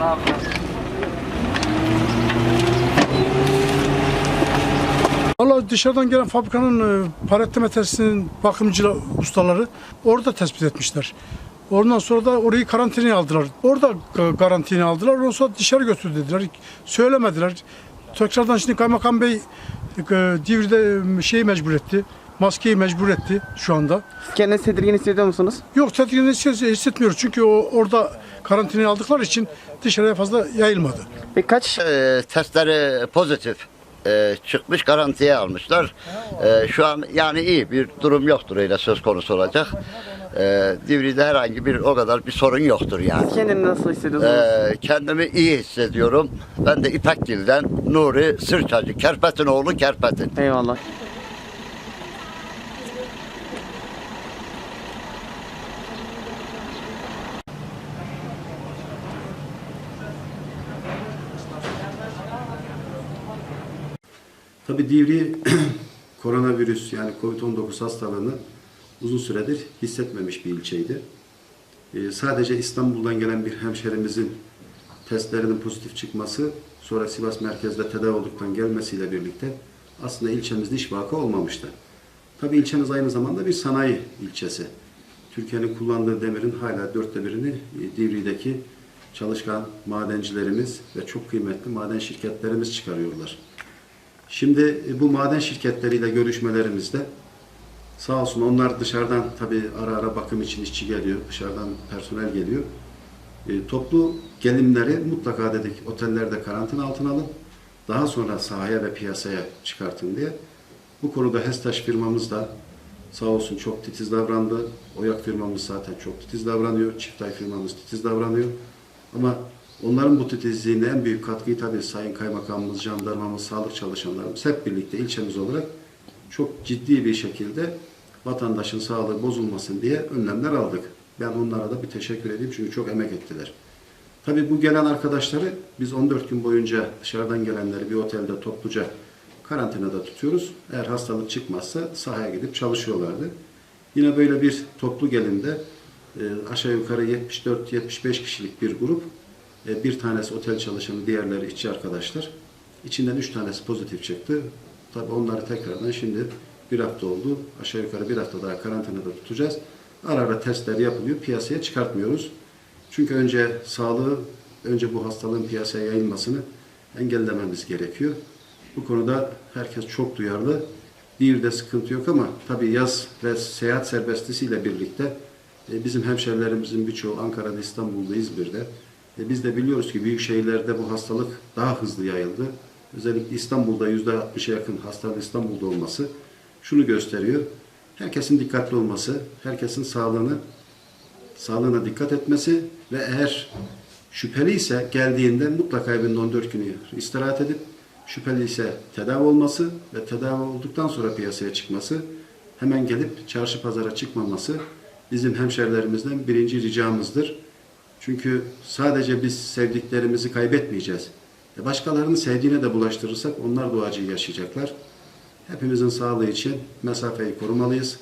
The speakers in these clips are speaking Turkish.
Abi. Şey dışarıdan gelen fabrikanın e, palettleme tesisinin bakımcı ustaları orada tespit etmişler. Ondan sonra da orayı karantinaya aldılar. Orada karantinaya aldılar. Ondan sonra dışarı götür dediler. Söylemediler. Tekrardan şimdi kaymakam bey e, Divri'de e, şeyi mecbur etti. Maskeyi mecbur etti şu anda. Siz kendinizi tedirgin hissediyor musunuz? Yok tedirgin hisset- hissetmiyoruz. Çünkü o orada karantinaya aldıkları için dışarıya fazla yayılmadı. Ve kaç E, testleri pozitif e, çıkmış garantiye almışlar. E, şu an yani iyi bir durum yoktur öyle söz konusu olacak. E, Divri'de herhangi bir o kadar bir sorun yoktur yani. kendini nasıl hissediyorsunuz? E, kendimi iyi hissediyorum. Ben de İpekgil'den Nuri Sırçacı, Kerpet'in oğlu Kerpet'in. Eyvallah. Tabii Divri koronavirüs yani Covid-19 hastalığını uzun süredir hissetmemiş bir ilçeydi. Ee, sadece İstanbul'dan gelen bir hemşerimizin testlerinin pozitif çıkması sonra Sivas merkezde tedavi olduktan gelmesiyle birlikte aslında ilçemizde hiç vaka olmamıştı. Tabii ilçemiz aynı zamanda bir sanayi ilçesi. Türkiye'nin kullandığı demirin hala dörtte birini e, Divri'deki çalışkan madencilerimiz ve çok kıymetli maden şirketlerimiz çıkarıyorlar. Şimdi e, bu maden şirketleriyle görüşmelerimizde sağ olsun onlar dışarıdan tabii ara ara bakım için işçi geliyor, dışarıdan personel geliyor. E, toplu gelimleri mutlaka dedik otellerde karantina altına alın. Daha sonra sahaya ve piyasaya çıkartın diye. Bu konuda HESTAŞ firmamız da sağ olsun çok titiz davrandı. Oyak firmamız zaten çok titiz davranıyor. Çiftay firmamız titiz davranıyor. Ama onların bu titizliğine en büyük katkıyı tabii Sayın Kaymakamımız, jandarmamız, sağlık çalışanlarımız hep birlikte ilçemiz olarak çok ciddi bir şekilde vatandaşın sağlığı bozulmasın diye önlemler aldık. Ben onlara da bir teşekkür edeyim çünkü çok emek ettiler. Tabii bu gelen arkadaşları biz 14 gün boyunca dışarıdan gelenleri bir otelde topluca karantinada tutuyoruz. Eğer hastalık çıkmazsa sahaya gidip çalışıyorlardı. Yine böyle bir toplu gelinde e, aşağı yukarı 74-75 kişilik bir grup. E, bir tanesi otel çalışanı, diğerleri işçi arkadaşlar. İçinden üç tanesi pozitif çıktı. Tabii onları tekrardan şimdi bir hafta oldu. Aşağı yukarı bir hafta daha karantinada tutacağız. Ara ara testler yapılıyor. Piyasaya çıkartmıyoruz. Çünkü önce sağlığı, önce bu hastalığın piyasaya yayılmasını engellememiz gerekiyor. Bu konuda herkes çok duyarlı. Diğerde sıkıntı yok ama tabii yaz ve seyahat serbestisiyle birlikte e, bizim hemşerilerimizin birçoğu Ankara'da, İstanbul'da, İzmir'de. E, Biz de biliyoruz ki büyük şehirlerde bu hastalık daha hızlı yayıldı. Özellikle İstanbul'da %60'a yakın hastanın İstanbul'da olması şunu gösteriyor. Herkesin dikkatli olması, herkesin sağlığını sağlığına dikkat etmesi ve eğer şüpheli ise geldiğinde mutlaka evinde 14 günü istirahat edip şüpheli ise tedavi olması ve tedavi olduktan sonra piyasaya çıkması hemen gelip çarşı pazara çıkmaması bizim hemşerilerimizden birinci ricamızdır. Çünkü sadece biz sevdiklerimizi kaybetmeyeceğiz. E başkalarının sevdiğine de bulaştırırsak onlar da o acıyı yaşayacaklar. Hepimizin sağlığı için mesafeyi korumalıyız.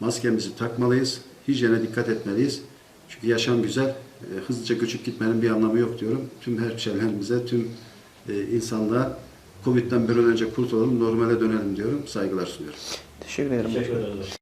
Maskemizi takmalıyız. Hijyene dikkat etmeliyiz. Çünkü yaşam güzel. E, hızlıca göçüp gitmenin bir anlamı yok diyorum. Tüm hemşehrilerimize, tüm e, insanlığa Covid'den bir an önce kurtulalım, normale dönelim diyorum. Saygılar sunuyorum. Teşekkür ederim. Teşekkür ederiz.